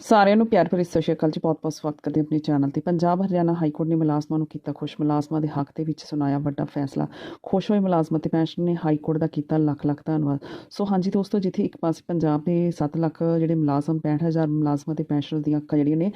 ਸਾਰਿਆਂ ਨੂੰ ਪਿਆਰ ਭਰੀ ਸਤਿ ਸ਼੍ਰੀ ਅਕਾਲ ਜੀ। ਬਹੁਤ-ਬਹੁਤ ਸਵਾਗਤ ਕਰਦੇ ਆਪਣੇ ਚੈਨਲ ਤੇ। ਪੰਜਾਬ, ਹਰਿਆਣਾ ਹਾਈ ਕੋਰਟ ਨੇ ਮੁਲਾਜ਼ਮਾਂ ਨੂੰ ਕੀਤਾ ਖੁਸ਼। ਮੁਲਾਜ਼ਮਾਂ ਦੇ ਹੱਕ ਦੇ ਵਿੱਚ ਸੁਣਾਇਆ ਵੱਡਾ ਫੈਸਲਾ। ਖੁਸ਼ ਹੋਏ ਮੁਲਾਜ਼ਮਾਂ ਤੇ ਪੈਨਸ਼ਨ ਨੇ ਹਾਈ ਕੋਰਟ ਦਾ ਕੀਤਾ ਲੱਖ ਲੱਖ ਧੰਨਵਾਦ। ਸੋ ਹਾਂਜੀ ਦੋਸਤੋ, ਜਿੱਥੇ ਇੱਕ ਪਾਸੇ ਪੰਜਾਬ ਦੇ 7 ਲੱਖ ਜਿਹੜੇ ਮੁਲਾਜ਼ਮ 65000 ਮੁਲਾਜ਼ਮਾਂ ਤੇ ਪੈਨਸ਼ਨ ਦੀਆਂ ਹੱਕਾਂ ਜਿਹੜੀਆਂ ਨੇ,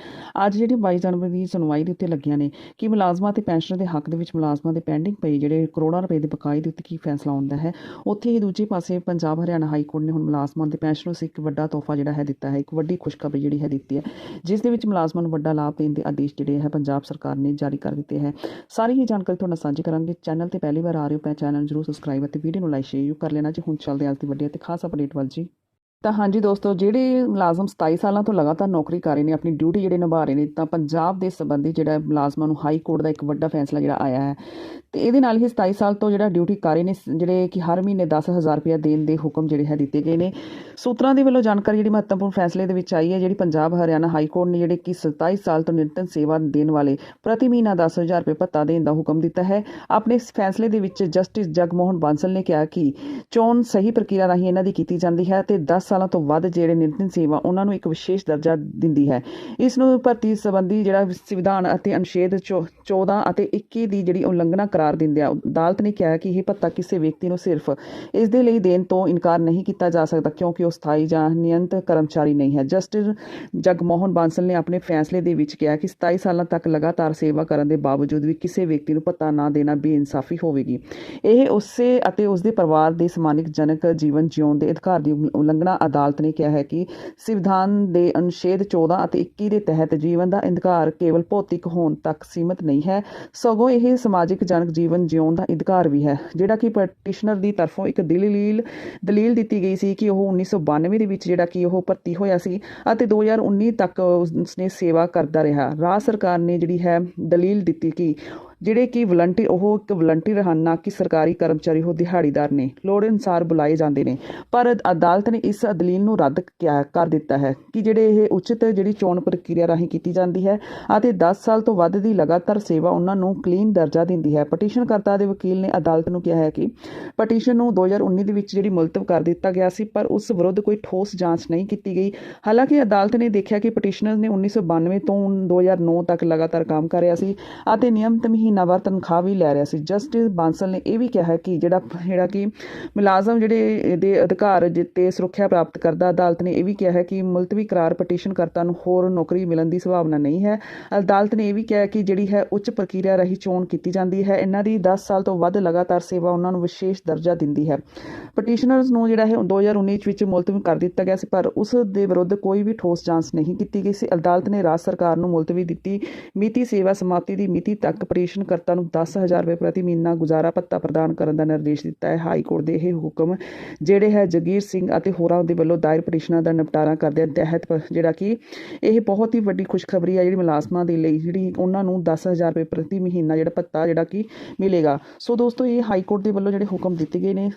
ਅੱਜ ਜਿਹੜੀ 22 ਜਨਵਰੀ ਦੀ ਸੁਣਵਾਈ ਦੇ ਉੱਤੇ ਲੱਗੀਆਂ ਨੇ, ਕਿ ਮੁਲਾਜ਼ਮਾਂ ਤੇ ਪੈਨਸ਼ਨ ਦੇ ਹੱਕ ਦੇ ਵਿੱਚ ਮੁਲਾਜ਼ਮਾਂ ਦੇ ਪੈਂਡਿੰਗ ਪਈ ਜਿਹੜੇ ਕਰੋੜਾਂ ਰੁਪਏ ਦੇ ਬਕਾਏ ਦੇ ਉੱਤੇ ਕੀ ਫੈਸਲਾ ਆਉਂਦਾ ਹੈ? ਉੱਥੇ ਹੀ ਦੂਜੇ ਪਾਸੇ ਪੰਜਾਬ, ਹਰਿਆਣਾ ਹਾਈ ਕੋਰਟ ਨੇ ਹੁਣ ਮੁਲਾਜ਼ਮਾਂ ਦੇ ਪੈਨਸ਼ਨ ਨੂੰ ਇੱਕ ਵੱਡਾ ਤੋਹਫਾ ਜਿਹੜਾ ਹੈ ਦਿੱਤਾ ਹੈ। ਇੱਕ ਵੱਡੀ ਖੁਸ਼ਖਬਰੀ ਜਿਹੜੀ ਹੈ ਦਿੱਤੀ ਹੈ। ਜਿਸ ਦੇ ਵਿੱਚ ਮੁਲਾਜ਼ਮਾਂ ਨੂੰ ਵੱਡਾ ਲਾਭ ਦੇਣ ਦੇ ਆਦੇਸ਼ ਜਿਹੜੇ ਹੈ, ਪੰਜਾਬ ਸਰਕਾਰ ਨੇ ਜਾਰੀ ਕਰ ਦਿੱਤੇ ਹੈ। ਸਾਰੀ ਇਹ ਜਾਣਕਾਰੀ ਤੁਹਾਡੇ ਨਾਲ ਸਾਂਝੀ ਕਰਾਂਗੇ। ਚੈਨਲ ਤੇ ਪਹਿਲੀ ਵਾਰ ਆ ਰਹੇ ਹੋ ਪੈ ਚੈਨਲ ਜਰੂਰ ਸਬਸਕ੍ਰਾਈਬ ਅਤੇ ਵੀਡੀਓ ਨੂੰ ਲਾਈਕ ਸ਼ੇਅਰ ਕਰ ਲੈਣਾ। ਜੀ ਹੁਣ ਚੱਲਦੇ ਹਾਂ ਅੱਜ ਦੀ ਵੱਡੀ ਅਤੇ ਖਾਸ ਅਪਡੇਟ ਵੱਲ ਜੀ। ਤਾਂ ਹਾਂਜੀ ਦੋਸਤੋ, ਜਿਹੜੇ ਮੁਲਾਜ਼ਮ 27 ਸਾਲਾਂ ਤੋਂ ਲਗਾਤਾਰ ਨੌਕਰੀ ਕਰ ਰਹੇ ਨੇ, ਆਪਣੀ ਡਿਊਟੀ ਜਿਹੜੇ ਨਿਭਾ ਰਹੇ ਨੇ, ਤਾਂ ਪੰਜਾਬ ਦੇ ਸੰਬੰਧੀ ਜਿਹੜਾ ਮੁਲਾਜ਼ਮਾਂ ਨੂੰ ਹਾਈ ਕੋਰਟ ਦਾ ਇੱਕ ਵੱਡਾ ਫੈਸਲਾ ਜਿਹੜਾ ਆਇਆ ਹੈ ਤੇ ਇਹਦੇ ਨਾਲ ਹੀ 27 ਸਾਲ ਤੋਂ ਜਿਹੜਾ ਡਿਊਟੀ ਕਰ ਰਹੇ ਨੇ, ਜਿਹੜੇ ਕਿ ਹਰ ਮਹੀਨੇ 10000 ਰੁਪਏ ਦੇਣ ਦੇ ਹੁਕਮ ਜਿਹੜੇ ਹੈ ਦਿੱਤੇ ਗਏ ਨੇ। ਸੂਤਰਾਂ ਦੇ ਵੱਲੋਂ ਜਾਣਕਾਰੀ ਜਿਹੜੀ ਮਹੱਤਵਪੂਰਨ ਫੈਸਲੇ ਦੇ ਵਿੱਚ ਆਈ ਹੈ, ਜਿਹੜੀ ਪੰਜਾਬ ਹਰਿਆਣਾ ਹਾਈ ਕੋਰਟ ਨੇ ਜਿਹੜੇ ਕਿ 27 ਸਾਲ ਤੋਂ ਨਿਰੰਤਰ ਸੇਵਾ ਦੇਣ ਵਾਲੇ ਪ੍ਰਤੀ ਮਹੀਨਾ 10000 ਰੁਪਏ ਭੱਤਾ ਦੇਣ ਦਾ ਹੁਕਮ ਦਿੱਤਾ ਹੈ। ਆਪਣੇ ਇਸ ਫੈਸਲੇ ਦੇ ਵਿੱਚ ਜਸਟਿਸ ਜਗਮੋਹਨ ਬਾਂਸਲ ਨੇ ਕਿਹਾ ਕਿ ਚੋਣ ਸਹੀ ਪ੍ਰਕਿਰਿਆ ਰਾਹੀਂ ਇਹਨਾਂ ਦੀ ਕੀਤੀ ਜਾਂਦੀ ਹੈ ਤੇ 10 ਸਾਲਾਂ ਤੋਂ ਵੱਧ ਜਿਹੜੇ ਨਿਰੰਤਰ ਸੇਵਾ ਉਹਨਾਂ ਨੂੰ ਇੱਕ ਵਿਸ਼ੇਸ਼ ਦਰਜਾ ਦਿੰਦੀ ਹੈ। ਇਸ ਨੂੰ ਭਰਤੀ ਸੰਬੰਧੀ ਜਿਹੜਾ ਸੰਵਿਧਾਨ ਅਤੇ ਅਨੁਛੇਦ ਚੌ- 14 ਅਤੇ 21 ਦੀ ਜਿਹੜੀ ਉਲੰਘਣਾ ਕਰਾਰ ਦਿੰਦਿਆਂ ਅਦਾਲਤ ਨੇ ਕਿਹਾ ਕਿ ਇਹ ਭੱਤਾ ਕਿਸੇ ਵਿਅਕਤੀ ਨੂੰ ਸਿਰਫ ਇਸ ਦੇ ਲਈ ਦੇਣ ਤੋਂ ਇਨਕਾਰ ਨਹੀਂ ਕੀਤਾ ਜਾ ਸਕਦਾ ਕਿਉਂਕਿ ਉਹ ਸਥਾਈ ਜਾਂ ਨਿਯੰਤ ਕਰਮਚਾਰੀ ਨਹੀਂ ਹੈ। ਜਸਟਿਸ ਜਗਮੋਹਨ ਬਾਂਸਲ ਨੇ ਆਪਣੇ ਫੈਸਲੇ ਦੇ ਵਿੱਚ ਕਿਹਾ ਕਿ 27 ਸਾਲਾਂ ਤੱਕ ਲਗਾਤਾਰ ਸੇਵਾ ਕਰਨ ਦੇ ਬਾਵਜੂਦ ਵੀ ਕਿਸੇ ਵਿਅਕਤੀ ਨੂੰ ਭੱਤਾ ਨਾ ਦੇਣਾ ਬੇਇਨਸਾਫੀ ਹੋਵੇਗੀ। ਇਹ ਉਸੇ ਅਤੇ ਉਸ ਦੇ ਪਰਿਵਾਰ ਦੇ ਸਮਾਨਿਕ ਜਨਕ ਜੀਵਨ ਜਿਉਣ ਦੇ ਅਧਿਕਾਰ ਦੀ ਉਲੰਘਣਾ ਅਦਾਲਤ ਨੇ ਕਿਹਾ ਹੈ ਕਿ ਸੰਵਿਧਾਨ ਦੇ ਅਨੁਛੇਦ 14 ਅਤੇ 21 ਦੇ ਤਹਿਤ ਜੀਵਨ ਦਾ ਅਧਿਕਾਰ ਕੇਵਲ ਭੌਤਿਕ ਹੋਣ ਤੱਕ ਸੀਮਿਤ ਨਹੀਂ ਹੈ। ਸਗੋਂ ਇਹ ਸਮਾਜਿਕ ਜਨਕ ਜੀਵਨ ਜਿਉਣ ਦਾ ਅਧਿਕਾਰ ਵੀ ਹੈ। ਜਿਹੜਾ ਕਿ ਪਟੀਸ਼ਨਰ ਦੀ ਤਰਫੋਂ ਇੱਕ ਦਲੀਲ ਦਲੀਲ ਦਿੱਤੀ ਗਈ ਸੀ ਕਿ ਉਹ 1992 ਦੇ ਵਿੱਚ ਜਿਹੜਾ ਕਿ ਉਹ ਭਰਤੀ ਹੋਇਆ ਸੀ ਅਤੇ 2019 ਤੱਕ ਉਸਨੇ ਸੇਵਾ ਕਰਦਾ ਰਿਹਾ। ਰਾਜ ਸਰਕਾਰ ਨੇ ਜਿਹੜੀ ਹੈ ਦਲੀਲ ਦਿੱਤੀ ਕਿ ਜਿਹੜੇ ਕਿ ਵਲੰਟੀਅਰ ਉਹ ਇੱਕ ਵਲੰਟੀਅਰ ਹਨ, ਨਾ ਕਿ ਸਰਕਾਰੀ ਕਰਮਚਾਰੀ, ਉਹ ਦਿਹਾੜੀਦਾਰ ਨੇ। ਲੋੜ ਅਨੁਸਾਰ ਬੁਲਾਏ ਜਾਂਦੇ ਨੇ। ਪਰ ਅਦਾਲਤ ਨੇ ਇਸ ਦਲੀਲ ਨੂੰ ਰੱਦ ਕਿਆ, ਕਰ ਦਿੱਤਾ ਹੈ ਕਿ ਜਿਹੜੇ ਇਹ ਉਚਿਤ ਜਿਹੜੀ ਚੋਣ ਪ੍ਰਕਿਰਿਆ ਰਾਹੀਂ ਕੀਤੀ ਜਾਂਦੀ ਹੈ ਅਤੇ 10 ਸਾਲ ਤੋਂ ਵੱਧ ਦੀ ਲਗਾਤਾਰ ਸੇਵਾ ਉਹਨਾਂ ਨੂੰ ਕਲੀਨ ਦਰਜਾ ਦਿੰਦੀ ਹੈ। ਪਟੀਸ਼ਨਕਰਤਾ ਦੇ ਵਕੀਲ ਨੇ ਅਦਾਲਤ ਨੂੰ ਕਿਹਾ ਹੈ ਕਿ ਪਟੀਸ਼ਨ ਨੂੰ 2019 ਦੇ ਵਿੱਚ ਜਿਹੜੀ ਮੁਲਤਵ ਕਰ ਦਿੱਤਾ ਗਿਆ ਸੀ, ਪਰ ਉਸ ਵਿਰੁੱਧ ਕੋਈ ਠੋਸ ਜਾਂਚ ਨਹੀਂ ਕੀਤੀ ਗਈ। ਹਾਲਾਂਕਿ ਅਦਾਲਤ ਨੇ ਦੇਖਿਆ ਕਿ ਪਟੀਸ਼ਨਰ ਨੇ 1992 ਤੋਂ 2009 ਤੱਕ ਲਗਾਤਾਰ ਕੰਮ ਕਰ ਰਿਹਾ ਸੀ ਅਤੇ ਨਿਯਮਤ ਮਹੀਨਾਵਾਰ ਤਨਖਾਹ ਵੀ ਲੈ ਰਿਹਾ ਸੀ। ਜਸਟਿਸ ਬਾਂਸਲ ਨੇ ਇਹ ਵੀ ਕਿਹਾ ਹੈ ਕਿ ਜਿਹੜਾ ਜਿਹੜਾ ਕਿ ਮੁਲਾਜ਼ਮ ਜਿਹੜੇ ਦੇ ਅਧਿਕਾਰ ਜਿੱਤੇ ਸੁਰੱਖਿਆ ਪ੍ਰਾਪਤ ਕਰਦਾ ਅਦਾਲਤ ਨੇ ਇਹ ਵੀ ਕਿਹਾ ਹੈ ਕਿ ਮੁਲਤਵੀ ਕਰਾਰ ਪਟੀਸ਼ਨਕਰਤਾ ਨੂੰ ਹੋਰ ਨੌਕਰੀ ਮਿਲਣ ਦੀ ਸੰਭਾਵਨਾ ਨਹੀਂ ਹੈ। ਅਦਾਲਤ ਨੇ ਇਹ ਵੀ ਕਿਹਾ ਕਿ ਜਿਹੜੀ ਹੈ ਉੱਚ ਪ੍ਰਕਿਰਿਆ ਰਾਹੀਂ ਚੋਣ ਕੀਤੀ ਜਾਂਦੀ ਹੈ। ਇਹਨਾਂ ਦੀ 10 ਸਾਲ ਤੋਂ ਵੱਧ ਲਗਾਤਾਰ ਸੇਵਾ ਉਹਨਾਂ ਨੂੰ ਵਿਸ਼ੇਸ਼ ਦਰਜਾ ਦਿੰਦੀ ਹੈ। ਪਟੀਸ਼ਨਰਸ ਨੂੰ ਜਿਹੜਾ ਹੈ 2019 ਵਿੱਚ ਮੁਲਤਵੀ ਕਰ ਦਿੱਤਾ ਗਿਆ ਸੀ, ਪਰ ਉਸ ਦੇ ਵਿਰੁੱਧ ਕੋਈ ਵੀ ਠੋਸ ਜਾਂਚ ਨਹੀਂ ਕੀਤੀ ਗਈ ਸੀ। ਅਦਾਲਤ ਨੇ ਰਾਜ ਸਰਕਾਰ ਨੂੰ ਮੁਲਤਵੀ ਦਿੱਤੀ। ਮਿਤੀ ਸੇਵਾ ਸਮਾਪਤੀ ਦੀ ਮਿਤੀ ਤੱਕ ਪਟੀਸ਼ਨਕਰਤਾ ਨੂੰ 10000 ਰੁਪਏ ਪ੍ਰਤੀ ਮਹੀਨਾ ਗੁਜ਼ਾਰਾ ਭੱਤਾ ਪ੍ਰਦਾਨ ਕਰਨ ਦਾ ਨਿਰਦੇਸ਼ ਦਿੱਤਾ ਹੈ। ਹਾਈ ਕੋਰਟ ਦੇ ਇਹ ਹੁਕਮ ਜਿਹੜੇ ਹੈ ਜਗੀਰ ਸਿੰਘ ਅਤੇ ਹੋਰਾਂ ਦੇ ਵੱਲੋਂ ਦਾਇਰ ਪਟੀਸ਼ਨਾਂ ਦਾ ਨਿਪਟਾਰਾ ਕਰਦਿਆਂ ਤਹਿਤ ਜਿਹੜਾ ਕਿ ਇਹ ਬਹੁਤ ਹੀ ਵੱਡੀ ਖੁਸ਼ਖਬਰੀ ਹੈ ਜਿਹੜੀ ਮੁਲਾਜ਼ਮਾਂ ਦੇ ਲਈ, ਜਿਹੜੀ ਉਹਨਾਂ ਨੂੰ 10000 ਰੁਪਏ ਪ੍ਰਤੀ ਮਹੀਨਾ ਜਿਹੜਾ ਭੱਤਾ ਜਿਹੜਾ ਕਿ ਮਿਲੇਗਾ। ਸੋ ਦੋਸਤੋ, ਇਹ ਹਾਈ ਕੋਰਟ ਦੇ ਵੱਲੋਂ ਜਿਹੜੇ ਹੁਕਮ ਦਿੱਤੇ ਗਏ ਨੇ